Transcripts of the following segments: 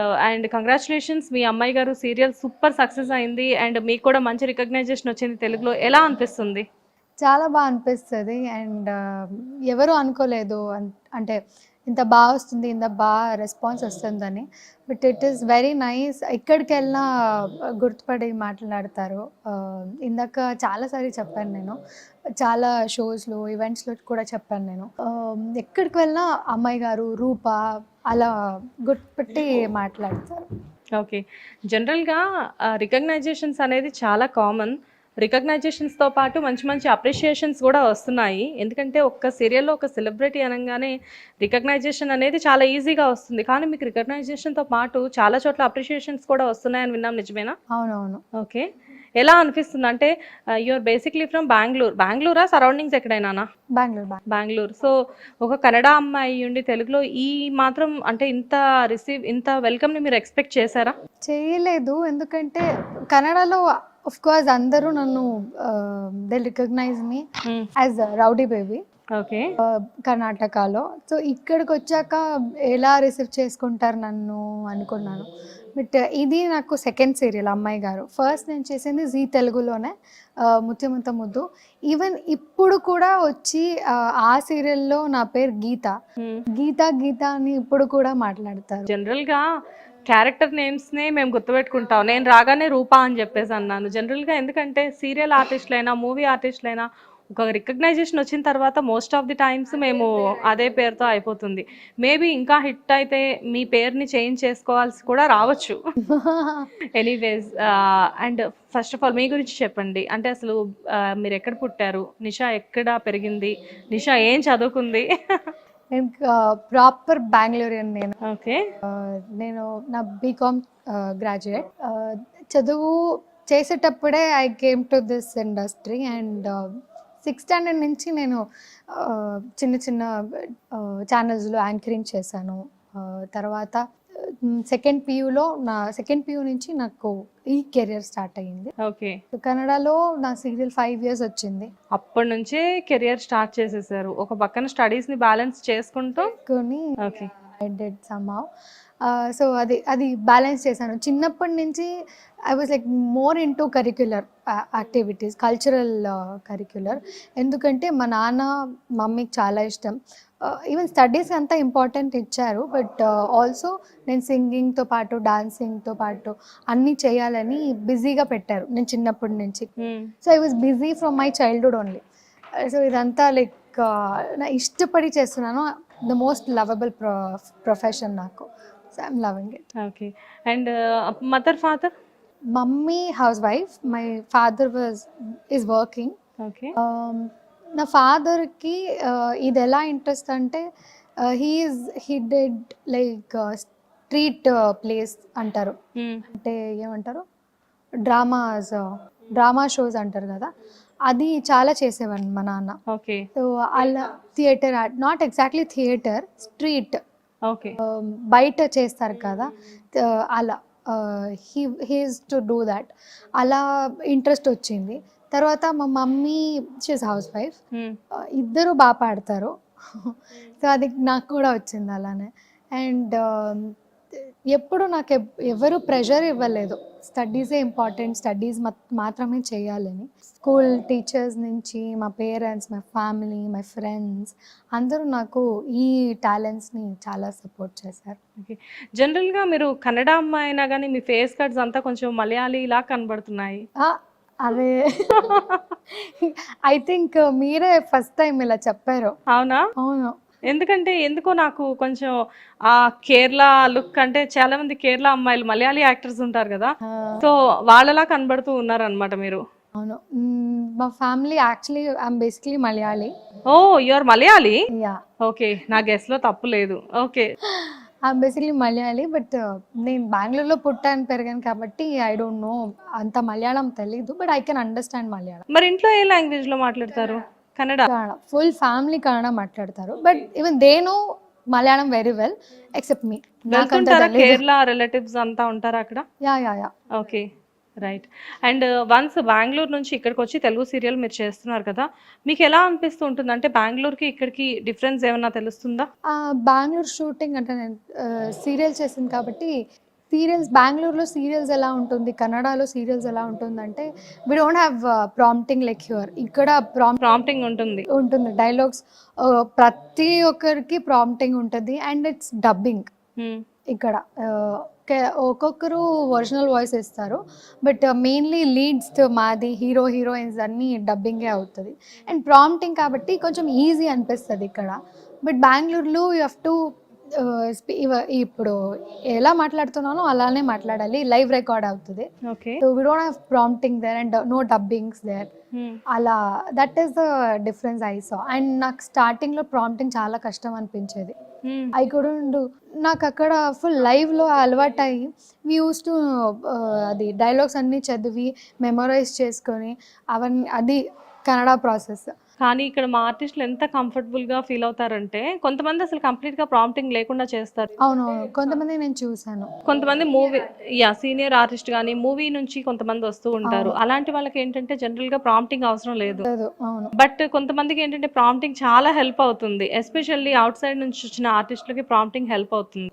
Uh, and congratulations మీ అమ్మాయి గారు సీరియల్ సూపర్ సక్సెస్ అయింది అండ్ మీకు కూడా మంచి రికగ్నైజేషన్ వచ్చింది తెలుగులో. ఎలా అనిపిస్తుంది? చాలా బాగా అనిపిస్తుంది. అండ్ uh, ఎవరు అనుకోలేదు. అంటే ఇంత బాగా వస్తుంది ఇంత బాగా రెస్పాన్స్ వస్తుందని. But it is very nice ఎక్కడికి వెళ్ళినా గుర్తుపడి మాట్లాడతారు. ఇందాక చాలాసారి చెప్పాను నేను. చాలా షోస్లో ఈవెంట్స్లో కూడా చెప్పాను నేను. ఎక్కడికి వెళ్ళినా అమ్మాయి గారు రూప అలా గుర్తుపెట్టి మాట్లాడతారు. ఓకే జనరల్గా రికగ్నైజేషన్స్ అనేది చాలా కామన్ రికగ్నైజేషన్స్తో పాటు మంచి మంచి అప్రిషియేషన్స్ కూడా వస్తున్నాయి. ఎందుకంటే ఒక్క సీరియల్లో ఒక సెలబ్రిటీ అనగానే రికగ్నైజేషన్ అనేది చాలా ఈజీగా వస్తుంది. కానీ మీకు రికగ్నైజేషన్తో పాటు చాలా చోట్ల అప్రిషియేషన్స్ కూడా వస్తున్నాయని విన్నాం నిజమేనా? అవునవును. ఓకే. ఎలా అనిపిస్తుంది? అంటే యూఆర్ బేసిక్లీ ఫ్రమ్ బెంగళూరు బెంగళూరా సరౌండింగ్స్ ఎక్కడైనా? బెంగళూరు బెంగళూరు బెంగళూరు సో ఒక కన్నడ అమ్మాయి ఉండి తెలుగులో ఈ మాత్రం అంటే ఇంత రిసీవ్ ఇంత వెల్కమ్ని మీరు ఎక్స్పెక్ట్ చేశారా? చేయలేదు. ఎందుకంటే కన్నడలో ఆఫ్ కోర్స్ అందరూ నన్ను they recognise me as rowdy baby okay కర్ణాటకలో. సో ఇక్కడికి వచ్చాక ఎలా రిసీవ్ చేసుకుంటారు నన్ను అనుకున్నాను. బట్ ఇది నాకు సెకండ్ సీరియల్ అమ్మాయి గారు. ఫస్ట్ నేను చేసింది జీ తెలుగులోనే ముత్యముంత ముద్దు. ఈవెన్ ఇప్పుడు కూడా వచ్చి ఆ, ఆ సీరియల్లో నా పేరు గీత. గీత గీత అని ఇప్పుడు కూడా మాట్లాడతారు. జనరల్గా క్యారెక్టర్ నేమ్స్నే మేము గుర్తుపెట్టుకుంటాం. నేను రాగానే రూపా అని చెప్పేసి అన్నాను. జనరల్గా ఎందుకంటే సీరియల్ ఆర్టిస్టులైనా మూవీ ఆర్టిస్టులైనా ఒక రికగ్నైజేషన్ వచ్చిన తర్వాత మోస్ట్ ఆఫ్ ది టైమ్స్ మేము అదే పేరుతో అయిపోతుంది. మేబీ ఇంకా హిట్ అయితే మీ పేరుని చేంజ్ చేసుకోవాల్సి కూడా రావచ్చు. Anyways and first of all మీ గురించి చెప్పండి. అంటే అసలు మీరు ఎక్కడ పుట్టారు? నిషా ఎక్కడ పెరిగింది? నిషా ఏం చదువుకుంది? నేను ప్రాపర్ బెంగళూరియన్ నేను. ఓకే. నేను నా బీకామ్ గ్రాడ్యుయేట్. చదువు చేసేటప్పుడే I came to this industry and sixth standard నుంచి నేను చిన్న చిన్న ఛానల్స్లో యాంకరింగ్ చేశాను. తర్వాత సెకండ్ పియూలో నా సెకండ్ పియూ నుంచి నాకు ఈ కెరియర్ స్టార్ట్ అయ్యింది. ఓకే. కన్నడలో నా సీరియల్ ఫైవ్ ఇయర్స్ వచ్చింది. అప్పటి నుంచే కెరియర్ స్టార్ట్ చేసేసారు. ఒక పక్కన స్టడీస్ని బ్యాలెన్స్ చేసుకుంటూ? కొని okay. I did somehow so అది అది బ్యాలెన్స్ చేశాను. చిన్నప్పటి నుంచి I was like more into curricular activities cultural curricular ఎందుకంటే మా నాన్న మమ్మీకి చాలా ఇష్టం. ఈవెన్ స్టడీస్ అంతా ఇంపార్టెంట్ ఇచ్చారు బట్ ఆల్సో నేను సింగింగ్తో పాటు డాన్సింగ్తో పాటు అన్నీ చేయాలని బిజీగా పెట్టారు నేను చిన్నప్పటి నుంచి. So I was busy from my childhood only so ఇదంతా లైక్ నా ఇష్టపడి చేస్తున్నాను. ద మోస్ట్ లవబుల్ ప్రొఫెషన్ నాకు. So I'm loving it okay and mother father mummy housewife my father was is working okay నా ఫాదర్కి ఇది ఎలా ఇంట్రెస్ట్ అంటే he's he did like street plays అంటారు. అంటే ఏమంటారు? డ్రామాస్ డ్రామా షోస్ అంటారు కదా. అది చాలా చేసేవాడిని మా నాన్న. ఓకే. సో అలా theatre not exactly theatre street. Okay. బయట చేస్తారు కదా అలా. He he's to do that అలా ఇంట్రెస్ట్ వచ్చింది. తర్వాత మా మమ్మీ షీస్ హౌస్ వైఫ్ ఇద్దరు బాగా పాడతారు. సో అది నాకు కూడా వచ్చింది అలానే. అండ్ ఎప్పుడు నాకు ఎవరు ప్రెషర్ ఇవ్వలేదు. స్టడీసే ఇంపార్టెంట్ స్టడీస్ మాత్రమే చేయాలని. స్కూల్ టీచర్స్ నుంచి మా parents my family my friends అందరూ నాకు ఈ టాలెంట్స్ని చాలా సపోర్ట్ చేశారు. ఓకే. జనరల్గా మీరు కన్నడ అమ్మాయి అయినా కానీ మీ ఫేస్ కట్స్ అంతా కొంచెం మలయాళీ ఇలా కనబడుతున్నాయి. ఆ, అరే ఐ థింక్ మీరే ఫస్ట్ టైం ఇలా చెప్పారు. అవునా? అవును. ఎందుకంటే ఎందుకో నాకు కొంచెం ఆ కేరళ లుక్ అంటే చాలా మంది కేరళ అమ్మాయిలు మలయాళీ యాక్టర్స్ ఉంటారు కదా. సో వాళ్ళలా కనబడుతూ ఉన్నారనమాట మీరు. అవును. మ్మ్, మా family actually I'm basically Malayali. Oh your Malayali? Yeah okay నా గెస్లో తప్పు లేదు. Okay. I'm basically Malayali but నేను బెంగళూరులో పుట్టాను పెరిగాను కాబట్టి ఐ డోంట్ నో అంత మలయాళం తెలీదు but I can understand Malayalam. మరి ఇంట్లో ఏ లాంగ్వేజ్లో మాట్లాడతారు? కన్నడ. కన్నడ ఫుల్ ఫ్యామిలీ కన్నడ మాట్లాడతారు. But even they know Malayalam very well except me Kerala relatives అంతా ఉంటారా అక్కడ? Yeah yeah yeah. Okay right and once Bengaluru నుంచి ఇక్కడికి వచ్చి తెలుగు సీరియల్ మీరు చేస్తున్నారు కదా మీకు ఎలా అనిపిస్తూ ఉంటుంది? అంటే బెంగళూరుకి ఇక్కడికి డిఫరెన్స్ ఏమన్నా తెలుస్తుందా? బెంగళూరు షూటింగ్ అంటే నేను సీరియల్ చేసింది కాబట్టి సీరియల్స్ బెంగళూరులో సీరియల్స్ ఎలా ఉంటుంది కన్నడలో సీరియల్స్ ఎలా ఉంటుందంటే we don't have prompting like here ఇక్కడ ప్రాంప్ట్ ప్రాంప్టింగ్ ఉంటుంది. ఉంటుంది. డైలాగ్స్ ప్రతి ఒక్కరికి ప్రాంప్టింగ్ ఉంటుంది అండ్ ఇట్స్ డబ్బింగ్. ఇక్కడ కే- ఒక్కొక్కరు ఒరిజినల్ వాయిస్ ఇస్తారు బట్ మెయిన్లీ లీడ్స్ మాది హీరో హీరోయిన్స్ అన్నీ డబ్బింగే అవుతుంది. అండ్ ప్రాంప్టింగ్ కాబట్టి కొంచెం ఈజీ అనిపిస్తుంది ఇక్కడ. బట్ బెంగళూరులో యూ హ్యావ్ టు ఇప్పుడు ఎలా మాట్లాడుతున్నానో అలానే మాట్లాడాలి. లైవ్ రికార్డ్ అవుతుంది. Okay. So we don't have prompting there and no dubbings there Hmm. అలా that is the difference I saw and నాకు స్టార్టింగ్లో ప్రాంప్టింగ్ చాలా కష్టం అనిపించేది. Hmm. ఐ కుడెంట్ నాకు అక్కడ ఫుల్ లైవ్లో అలవాటు అయ్యి మీ యూస్ టు అది డైలాగ్స్ అన్నీ చదివి మెమరైజ్ చేసుకొని అవన్నీ అది కన్నడ ప్రాసెస్ కానీ ఇక్కడ మా ఆర్టిస్టులు ఎంత కంఫర్టబుల్గా ఫీల్ అవుతారంటే కొంతమంది అసలు కంప్లీట్గా ప్రాంప్టింగ్ లేకుండా చేస్తారు. కొంతమంది నేను చూశాను. కొంతమంది మూవీ యా సీనియర్ ఆర్టిస్ట్ కానీ మూవీ నుంచి కొంతమంది వస్తూ ఉంటారు. అలాంటి వాళ్ళకి ఏంటంటే జనరల్గా ప్రాంప్టింగ్ అవసరం లేదు. బట్ కొంతమందికి ఏంటంటే ప్రాంప్టింగ్ చాలా హెల్ప్ అవుతుంది. ఎస్పెషల్లీ అవుట్ సైడ్ నుంచి వచ్చిన ఆర్టిస్టులకి ప్రాంప్టింగ్ హెల్ప్ అవుతుంది.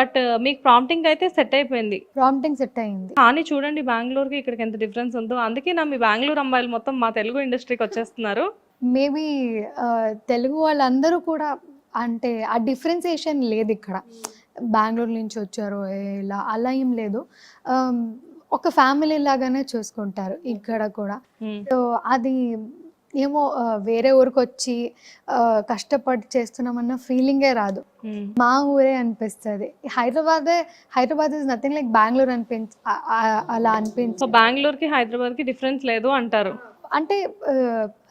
బట్ మీకు ప్రాంప్టింగ్ అయితే సెట్ అయిపోయింది. ప్రాంప్టింగ్ సెట్ అయింది. కానీ చూడండి బెంగళూరుకి ఇక్కడికి ఎంత డిఫరెన్స్ ఉందో. అందుకే నా మీ బెంగళూరు అమ్మాయిలు మొత్తం మా తెలుగు ఇండస్ట్రీకి వచ్చేస్తున్నారు. మేబీ తెలుగు వాళ్ళందరూ కూడా అంటే ఆ డిఫరెన్సియేషన్ లేదు ఇక్కడ. బెంగళూరు నుంచి వచ్చారు ఇలా అలా ఏం లేదు. ఒక ఫ్యామిలీ లాగానే చూసుకుంటారు ఇక్కడ కూడా. Hmm. సో అది ఏమో వేరే ఊరికి వచ్చి కష్టపడి చేస్తున్నామన్న ఫీలింగే రాదు. Hmm. మా ఊరే అనిపిస్తుంది. హైదరాబాదే Hyderabad is nothing like Bengaluru అనిపించ అలా అనిపించ బెంగళూరుకి హైదరాబాద్కి డిఫరెన్స్ లేదు అంటారు. అంటే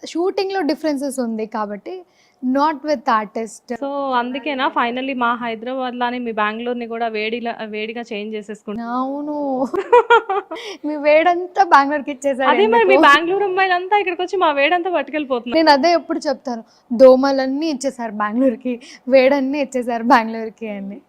షూటింగ్లో డిఫరెన్సెస్ ఉంది కాబట్టి నాట్ విత్ ఆర్టిస్ట్ సో అందుకేనా? ఫైనల్లీ మా హైదరాబాద్ లానే మీ బెంగళూరుని కూడా వేడిలా వేడిగా చేంజ్ చేసేసుకుంటాం అవును. మీ వేడంతా బెంగళూరుకి ఇచ్చేసాడు అదే మరి మీ? బెంగళూరు అమ్మాయిలంతా ఇక్కడికి వచ్చి మా వేడంతా పట్టుకెళ్ళిపోతున్నారు. నేను అదే ఎప్పుడు చెప్తాను దోమలన్నీ ఇచ్చేసారు బెంగళూరుకి వేడన్నీ ఇచ్చేసారు బెంగళూరుకి అని.